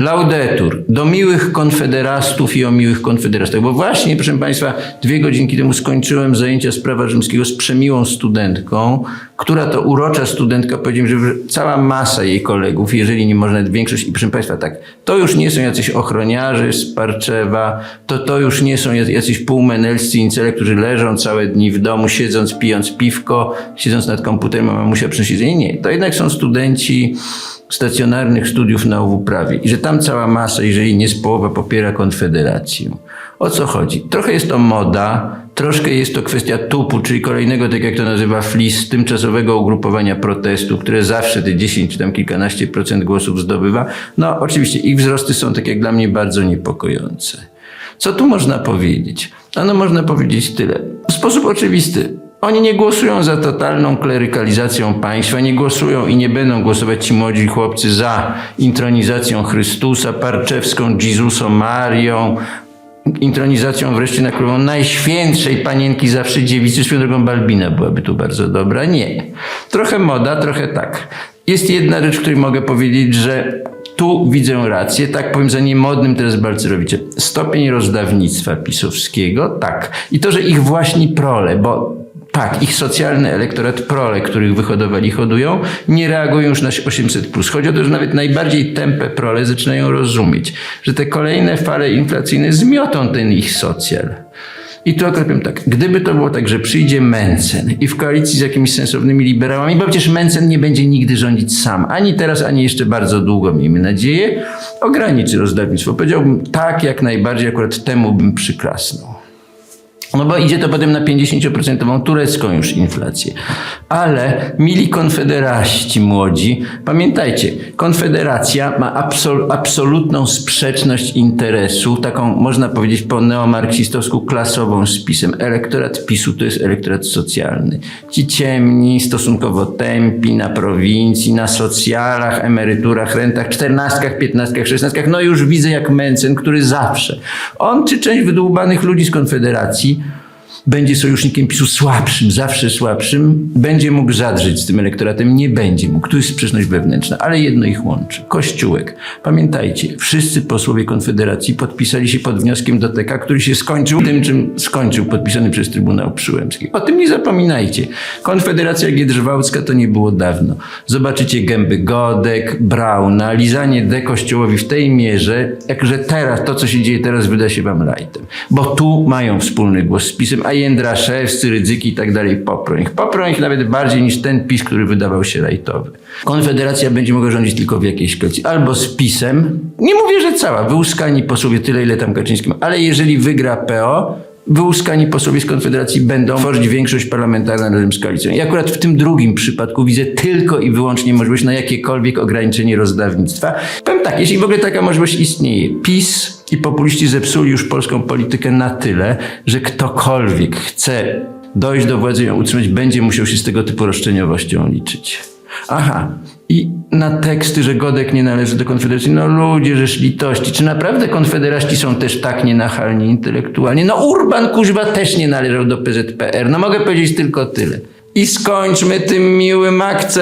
Laudetur do miłych konfederastów i o miłych konfederastach. Bo właśnie, proszę Państwa, dwie godzinki temu skończyłem zajęcia z prawa rzymskiego z przemiłą studentką, która to urocza studentka powiedziała, mi, że cała masa jej kolegów, jeżeli nie można większość, i proszę Państwa, tak, to już nie są jacyś ochroniarze z Parczewa, to to już nie są jac- jacyś półmenelscy incele, którzy leżą całe dni w domu, siedząc, pijąc piwko, siedząc nad komputerem, a mamusia przynosi. Nie, to jednak są studenci stacjonarnych studiów na UW Prawie i że tam cała masa, jeżeli nie z połowa, popiera Konfederację. O co chodzi? Trochę jest to moda, troszkę jest to kwestia tupu, czyli kolejnego, tak jak to nazywa FLIS, tymczasowego ugrupowania protestu, które zawsze te 10 czy tam kilkanaście procent głosów zdobywa. No oczywiście ich wzrosty są, tak jak dla mnie, bardzo niepokojące. Co tu można powiedzieć? Ano można powiedzieć tyle. W sposób oczywisty. Oni nie głosują za totalną klerykalizacją państwa, nie głosują i nie będą głosować ci młodzi chłopcy za intronizacją Chrystusa, parczewską Jezuso Marią, intronizacją wreszcie na królową najświętszej panienki zawsze dziewicy, swoją Balbina byłaby tu bardzo dobra. Nie. Trochę moda, trochę tak. Jest jedna rzecz, której mogę powiedzieć, że tu widzę rację, tak powiem za niemodnym teraz Balcerowiczem. Stopień rozdawnictwa pisowskiego, tak. I to, że ich właśnie prole, bo tak, ich socjalny elektorat prole, których wyhodowali, hodują, nie reagują już na 800+. Plus. Chodzi o to, że nawet najbardziej tępe prole zaczynają rozumieć, że te kolejne fale inflacyjne zmiotą ten ich socjal. I tu akurat powiem tak, gdyby to było tak, że przyjdzie Mencen i w koalicji z jakimiś sensownymi liberałami, bo przecież Mencen nie będzie nigdy rządzić sam, ani teraz, ani jeszcze bardzo długo, miejmy nadzieję, ograniczy rozdawnictwo. Powiedziałbym tak, jak najbardziej, akurat temu bym przyklasnął. No bo idzie to potem na 50% turecką już inflację. Ale mili konfederaści młodzi, pamiętajcie, konfederacja ma absol, absolutną sprzeczność interesu, taką można powiedzieć po neomarksistowsku klasową spisem. Elektorat PiSu to jest elektorat socjalny. Ci ciemni, stosunkowo tępi na prowincji, na socjalach, emeryturach, rentach, czternastkach, piętnastkach, szesnastkach. No już widzę jak Mencen, który zawsze, on czy część wydłubanych ludzi z Konfederacji, będzie sojusznikiem PiSu słabszym, zawsze słabszym, będzie mógł zadrzeć z tym elektoratem, nie będzie mógł. Tu jest sprzeczność wewnętrzna, ale jedno ich łączy. Kościółek. Pamiętajcie, wszyscy posłowie Konfederacji podpisali się pod wnioskiem do TK, który się skończył tym, czym skończył, podpisany przez Trybunał Przyłębski. O tym nie zapominajcie. Konfederacja Giedrzwałcka to nie było dawno. Zobaczycie gęby Godek, Brauna, lizanie D Kościołowi w tej mierze, jakże teraz, to co się dzieje teraz wyda się wam lajtem. Bo tu mają wspólny głos z PiSem, a Jędraszewscy, Rydzyki i tak dalej. Poprą ich nawet bardziej niż ten PiS, który wydawał się lajtowy. Konfederacja będzie mogła rządzić tylko w jakiejś koalicji. Albo z PiSem, nie mówię, że cała, wyłuskani posłowie tyle, ile tam Kaczyńskim, ale jeżeli wygra PO, wyłuskani posłowie z Konfederacji będą tworzyć większość parlamentarną razem z koalicją. I akurat w tym drugim przypadku widzę tylko i wyłącznie możliwość na jakiekolwiek ograniczenie rozdawnictwa. Tak, jeśli w ogóle taka możliwość istnieje, PiS i populiści zepsuli już polską politykę na tyle, że ktokolwiek chce dojść do władzy i ją utrzymać, będzie musiał się z tego typu roszczeniowością liczyć. Aha, i na teksty, że Godek nie należy do Konfederacji. No ludzie, żeż litości. Czy naprawdę konfederaści są też tak nienachalni intelektualnie? No Urban Kuźwa też nie należał do PZPR. No mogę powiedzieć tylko tyle. I skończmy tym miłym akcentem.